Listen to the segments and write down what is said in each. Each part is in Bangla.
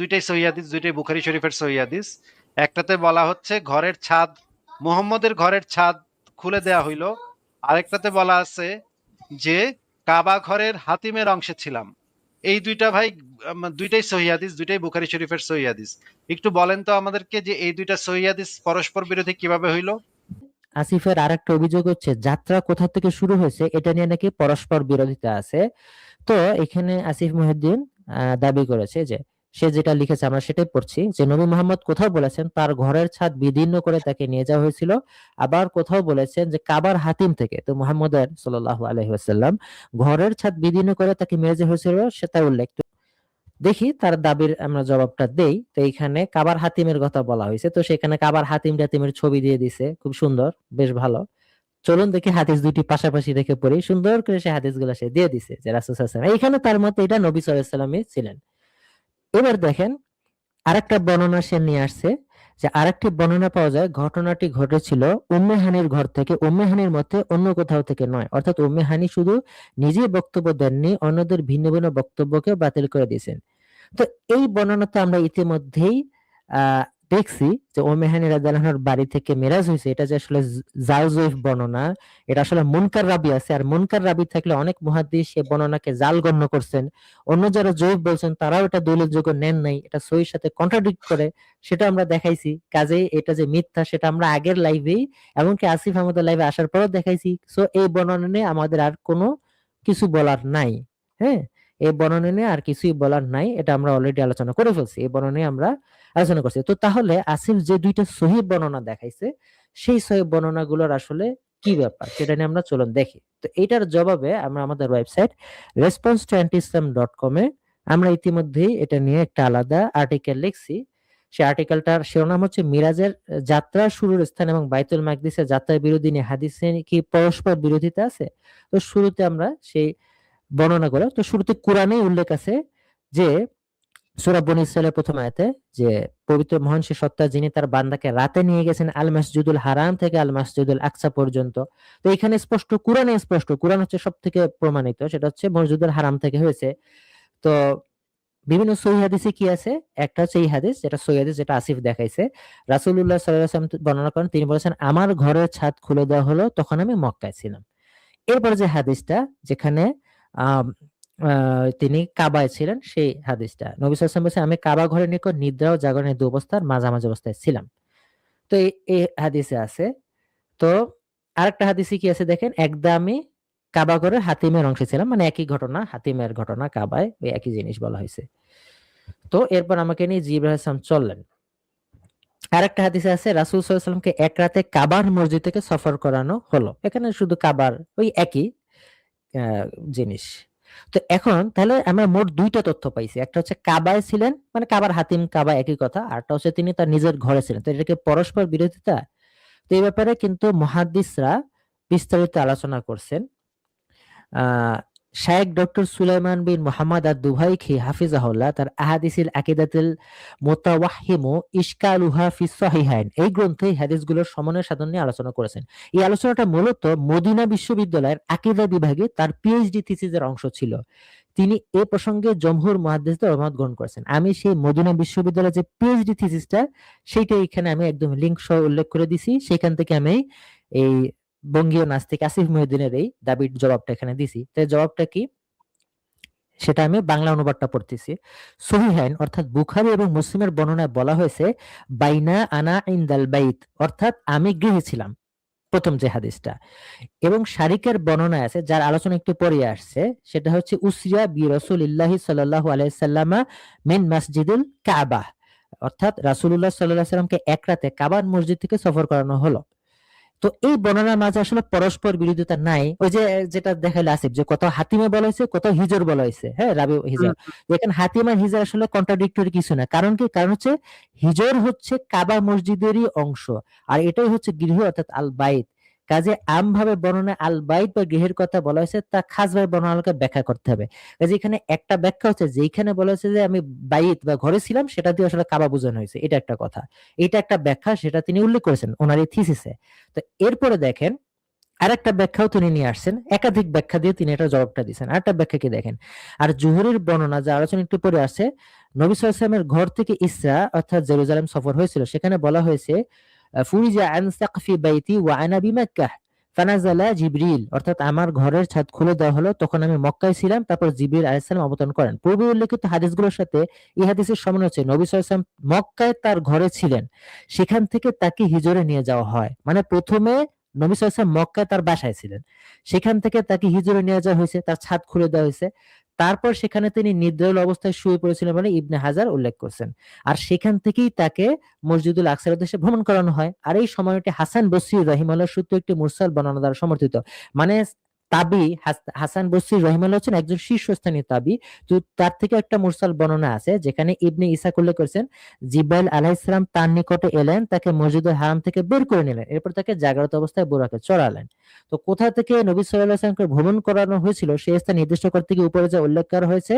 দুইটাই সহি হাদিস, দুইটাই বুখারি শরীফের সহি হাদিস। একটাতে বলা হচ্ছে, ঘরের ছাদ, মুহাম্মদের ঘরের ছাদ খুলে দেয়া হইল। আরেকটাতে বলা আছে যে, কাবা ঘরের হাতিমের অংশে ছিলাম। এই দুইটা ভাই দুইটাই সহি হাদিস, দুইটাই বুখারি শরীফের সহি হাদিস। একটু বলেন তো আমাদেরকে যে, এই দুইটা সহি হাদিস পরস্পর বিরোধী কীভাবে হইল? আসিফের আরেকটা অভিযোগ হচ্ছে, যাত্রা কোথা থেকে শুরু হয়েছে, এটা নিয়ে নাকি পরস্পর বিরোধিতা আছে। তো এখানে আসিফ মহিউদ্দিন দাবি করেছে যে সে যেটা লিখেছে, আমরা সেটাই পড়ছি যে নবী মোহাম্মদ কোথাও বলেছেন তার ঘরের ছাদ বিদীর্ণ করে তাকে নিয়ে যাওয়া হয়েছিল। আবার কোথাও বলেছেন যে কাবার হাতিম থেকে, তো মোহাম্মদের সাল্লাল্লাহু আলাইহি ওয়াসাল্লাম ঘরের ছাদ বিদীর্ণ করে তাকে মেরে যাওয়া হয়েছিল সেটা উল্লেখ। দেখি তার দাবির আমরা জবাবটা দেই। তো এইখানে কাবার হাতিমের কথা বলা হয়েছে, তো সেখানে কাবার হাতিম টাতিমের ছবি দিয়ে দিছে খুব সুন্দর, বেশ ভালো। চলুন দেখি হাদিস দুইটি পাশাপাশি রেখে পড়ি, সুন্দর করে সে হাদিসগুলো সে দিয়ে দিছে যে রাসুল এইখানে তার মতে এটা নবী সাল্লামই ছিলেন। এবার দেখেন, আরেকটা বর্ণনা সে নিয়ে আসছে যে আরেকটি বর্ণনা পাওয়া যায়, ঘটনাটি ঘটেছিল উম্মেহানির ঘর থেকে, উম্মেহানির মতে অন্য কোথাও থেকে নয়। অর্থাৎ উম্মেহানি শুধু নিজেই বক্তব্য দেননি, অন্যদের ভিন্ন ভিন্ন বক্তব্যকে বাতিল করে দিয়েছেন। তো এই বর্ণনা তো আমরা ইতিমধ্যেই দেখছি যে উম্মে হানি রাদিয়াল্লাহুর বাড়ি থেকে মেরাজ হয়েছে, এটা যে আসলে জালজয়ফ বর্ণনা, এটা আসলে মুনকার রাবি আছে, আর মুনকার রাবি থাকলে অনেক মুহাদ্দিস এই বর্ণনাকে জাল গণ্য করছেন। অন্য যারা জয়ীফ বলছেন, তারাও এটা দলিলযোগ্য নেন নাই, এটা সহির সাথে কন্ট্রাডিক্ট করে, সেটা আমরা দেখাইছি। কাজেই এটা যে মিথ্যা, সেটা আমরা আগের লাইভেই এমনকি আসিফ আহমদের লাইভে আসার পরও দেখাইছি। সো এই বর্ণনা নিয়ে আমাদের আর কোনো কিছু বলার নাই হ্যাঁ? এই বর্ণনা নিয়ে আর কিছুই বলার নাই, এটা আমরা অলরেডি আলোচনা করে ফেলছি, এই বর্ণনা আমরা আলোচনা করছি। তো তাহলে আসিফ যে দুইটা সহি বর্ণনা দেখাইছে, সেই সহি বর্ণনাগুলোর আসলে কি ব্যাপার, সেটা নিয়ে আমরা চলুন দেখি। তো এটার জবাবে আমরা আমাদের website response to anti Islam dot কমে আমরা ইতিমধ্যেই এটা নিয়ে একটা আলাদা আর্টিকেল লিখছি। সেই আর্টিকেলটার শিরোনাম হচ্ছে, মিরাজের যাত্রা শুরুর স্থান এবং বাইতুল মাকদিসের যাত্রার বিরোধী নিয়ে হাদিসে কি পরস্পর বিরোধিতা আছে? তো শুরুতে আমরা সেই বর্ণনা করে। তো শুরুতে কোরআনেই উল্লেখ আছে যে সূরা বনী ইসরাইলের প্রথম আয়াতে যে পবিত্র মহান সে সত্তা যিনি তার বান্দাকে রাতে নিয়ে গেছেন আল মাসজিদুল হারাম থেকে আল মাসজিদুল আকসা পর্যন্ত। তো এখানে স্পষ্ট, কোরআনে স্পষ্ট, কোরআন হচ্ছে সব থেকে প্রমাণিত, সেটা হচ্ছে মসজিদুল হারাম থেকে হয়েছে। তো বিভিন্ন সহি হাদিসে কি আছে? একটা হচ্ছে এই হাদিস, যেটা সহি হাদিস, যেটা আসিফ দেখাইছে। আলাইহি ওয়াসাল্লাম বর্ণনা করেন, তিনি বলেছেন, আমার ঘরের ছাদ খুলে দেওয়া হলো, তখন আমি মক্কায় ছিলাম। এরপর যে হাদিসটা, যেখানে তিনি কাবায় ছিলেন, সেই হাদিসটা। নবী আলাইহি বলছেন, আমি কাবা ঘরের নিকট নিদ্রা ও জাগরণের দু অবস্থার মাঝামাঝি অবস্থায় ছিলাম। তো এই হাদিসে আছে, তো আরেকটা হাদিসে কি আছে দেখেন? একদা আমি কাবা ঘরের হাতিমের অংশে ছিলাম মানে একই ঘটনা, হাতিমের ঘটনা কাবায়, ওই একই জিনিস বলা হয়েছে। তো এরপর আমাকে নিয়ে জিব্রাহ ইসলাম চললেন। আরেকটা হাদিসে আছে, রাসূল সাল্লামকে এক রাতে কাবার মসজিদ থেকে সফর করানো হলো। এখানে শুধু কাবার, ওই একই জিনিস। তো এখন তাহলে আমরা মোট দুইটা তথ্য পাইছি। একটা হচ্ছে কাবায় ছিলেন মানে কাবার হাতিম কাবা একই কথা। আরটা হচ্ছে তিনি তার নিজের ঘরে ছিলেন। তো এটাকে পরস্পর বিরোধিতা? তো এই ব্যাপারে কিন্তু মহাদিসরা বিস্তারিত আলোচনা করছেন। শায়েখ ডক্টর সুলাইমান বিন মোহাম্মদ আর দুভাইখি হাফিজাহুল্লাহ, তার আহাদিসিল আকিদাতুল মোতাওয়াহিমু ইশকালুহা ফি সহিহাইন। এই গ্রন্থে হাদিসগুলোর সমন্বয় সাধন নিয়ে আলোচনা করেছেন। এই আলোচনাটা মূলত মদিনা বিশ্ববিদ্যালয়ের আকিদা বিভাগে তার পিএইচডি থিসিসের অংশ ছিল। তিনি এ প্রসঙ্গে জমহুর মুহাদ্দিসদের অভিমত গ্রহণ করেছেন। আমি সেই মদিনা বিশ্ববিদ্যালয়ের যে পিএইচডি থিসিসটা সেইটা এখানে আমি একদম লিঙ্ক সহ উল্লেখ করে দিছি। সেখান থেকে আমি এই বঙ্গীয় নাস্তিক আসিফ মহিউদ্দিনের এই দাবির জবাবটা এখানে দিছি। তো জবাবটা কি? সেটা আমি বাংলা অনুবাদটা পড়তেছি। সহিহাইন অর্থাৎ বুখারি এবং মুসলিমের বর্ণনায় বলা হয়েছে, বাইনা আনা ইনদাল বাইত, অর্থাৎ আমি গৃহে ছিলাম, প্রথম যে হাদিসটা। এবং শারিকের বর্ণনায় আছে, যার আলোচনা একটু পরে আসছে, সেটা হচ্ছে, উসরিয়া বি রসুলিল্লাহি সাল্লাল্লাহু আলাইহি সাল্লামা মিন মাসজিদুল কাবা। অর্থাৎ রাসূলুল্লাহ সাল্লাল্লাহু আলাইহি সাল্লামকে এক রাতে কাবার মসজিদ থেকে সফর করানো হলো। তো এই বর্ণনার মাঝে আসলে পরস্পর বিরোধিতা নাই। ওই যে যেটা দেখাইলে আসিফ যে কত হাতিমা বলা হয়েছে কত হিজর বলা হয়েছে হ্যাঁ রাবি হিজর। এখানে হাতিমা আর হিজর আসলে কন্ট্রাডিক্টরি কিছু না। কারণ কি? কারণ হচ্ছে হিজর হচ্ছে কাবা মসজিদেরই অংশ। আর এটাই হচ্ছে গৃহ অর্থাৎ আল বাইত কাজে আম ভাবে বর্ণনা আল বাইত বা গৃহের কথা বলা হয়েছে, তা খাস ভাবে বর্ণনাকে ব্যাখ্যা করতে হবে। কাজে এখানে একটা ব্যাখ্যা হচ্ছে যেখানে বলা হয়েছে যে আমি বাইত বা ঘরে ছিলাম, সেটা দিয়ে আসলে কাবা বোঝানো হয়েছে। এটা একটা কথা। এটা একটা ব্যাখ্যা, সেটা তিনি উল্লেখ করেছেন ওনার এই থিসিসে তো এরপরে দেখেন, আরেকটা ব্যাখ্যাও তিনি নিয়ে আসছেন, একাধিক ব্যাখ্যা দিয়ে তিনি এটা জবাবটা দিচ্ছেন আরেকটা ব্যাখ্যা কি দেখেন? আর জুহরির বর্ণনা যা আলোচনা একটু পরে আসছে, নবী ওয়াসাল্লামের ঘর থেকে ইসরা, অর্থাৎ জেরুজালেম সফর হয়েছিল, সেখানে বলা হয়েছে ফুরিজা আন সাকফি বাইতি ওয়া আনা বিমাক্কাহ ফানাজালা জিবরিল অর্থাৎ আমার ঘরের ছাদ খুলে দেওয়া হলো। তখন আমি মক্কায় ছিলাম, তারপর জিবরিল আলাইহিস সালাম অবতরণ করেন। পূর্বে উল্লেখিত হাদিসগুলোর সাথে এই হাদিসের সমন্বয় হচ্ছে, নবী ওয়াসাল্লাম মক্কায় তার ঘরে ছিলেন। সেখান থেকে তাকে হিজরে নিয়ে যাওয়া হয়। মানে প্রথমে নবী ওয়াসাল্লাম মক্কায় তার বাসায় ছিলেন। সেখান থেকে তাকে হিজরে নিয়ে যাওয়া হয়েছে, তার ছাদ খুলে দেওয়া হয়েছে। তারপর সেখানে তিনি নিদ্রাল অবস্থায় শুয়ে পড়েছিলেন বলে ইবনে হাজার উল্লেখ করছেন। আর সেখান থেকেই তাকে মসজিদুল আকসার উদ্দেশ্যে ভ্রমণ করানো হয়। আর এই সময়টি হাসান বসির রহিমাল্লাহ সূত্র একটি মুরসাল বর্ণনা দ্বারা সমর্থিত। মানে তাবি হাসান বসরি রহিমাল্লাহ হচ্ছেন একজন শীর্ষস্থানীয় তাবি। তো তার থেকে একটা মুরসাল বর্ণনা আছে, যেখানে ইবনে ইসাক উল্লেখ করেছেন জিবাইল জিব্রাইল আলাইহিসসালাম তার নিকটে এলেন, তাকে মসজিদুল হারাম থেকে বের করে নিলেন, এরপর তাকে জাগ্রত অবস্থায় বোরাকে চড়ালেন। তো কোথা থেকে নবী সাল্লাল্লাহু ভ্রমণ করানো হয়েছিল সেই স্থান নির্দিষ্ট করতে গিয়ে উপরে যা উল্লেখ করা হয়েছে,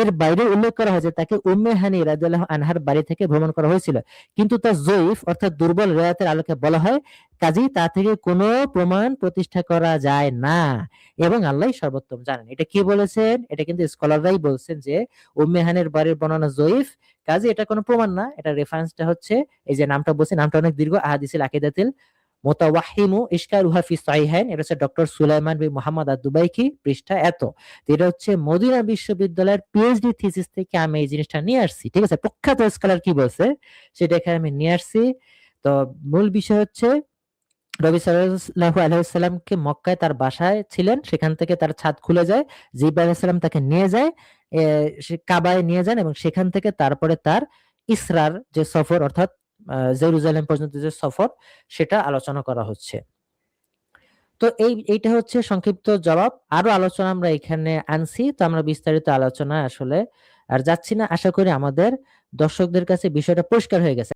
এর বাইরে উল্লেখ করা হয়েছে তাকে উম্মে হানি রাদিয়াল্লাহু আনহার বাড়ি থেকে ভ্রমণ করা হয়েছিল। কিন্তু তার জয়ীফ, অর্থাৎ দুর্বল রেয়াতের আলোকে বলা হয়, কাজেই তা থেকে কোনো প্রমাণ প্রতিষ্ঠা করা যায় না। এবং আল্লাহ সর্বোত্তম জানেন। এটা কি বলেছেন? এটা কিন্তু স্কলাররাই বলছেন যে, উম্মে হানির বাড়ির বর্ণনা জয়ীফ। কাজে এটা কোনো প্রমাণ না, এটা রেফারেন্সটা হচ্ছে, এই যে নামটা বলছে, নামটা অনেক দীর্ঘ, আহাদিসিল আকিদাতিল মোতাওয়াহিমু সাহিহাইন। এটা হচ্ছে doctor Sulaiman bin Mohammad ad Dubaikhi পৃষ্ঠা এত। এটা হচ্ছে মদিনা বিশ্ববিদ্যালয়ের পিএইচডি থিসিস থেকে আমি এই জিনিসটা নিয়ে আসছি। ঠিক আছে? প্রখ্যাত স্কলার কি বলছে? সেটা এখানে আমি নিয়ে আসছি। তো মূল বিষয় হচ্ছে নবী সাল্লাল্লাহু আলাইহি মক্কায় তার বাসায় ছিলেন, সেখান থেকে তার ছাদ খুলে যায়, জিব্রাইল আলাইহিস তাকে নিয়ে যায় কাবায় নিয়ে যান এবং সেখান থেকে তারপরে তার ইসরার যে সফর অর্থাৎ জেরুজালেম পর্যন্ত যে সফর, সেটা আলোচনা করা হচ্ছে। তো এই, এইটা হচ্ছে সংক্ষিপ্ত জবাব। আরও আলোচনা আমরা এখানে আনছি, তো আমরা বিস্তারিত আলোচনা আসলে আর যাচ্ছি না। আশা করি আমাদের দর্শকদের কাছে বিষয়টা পরিষ্কার হয়ে গেছে।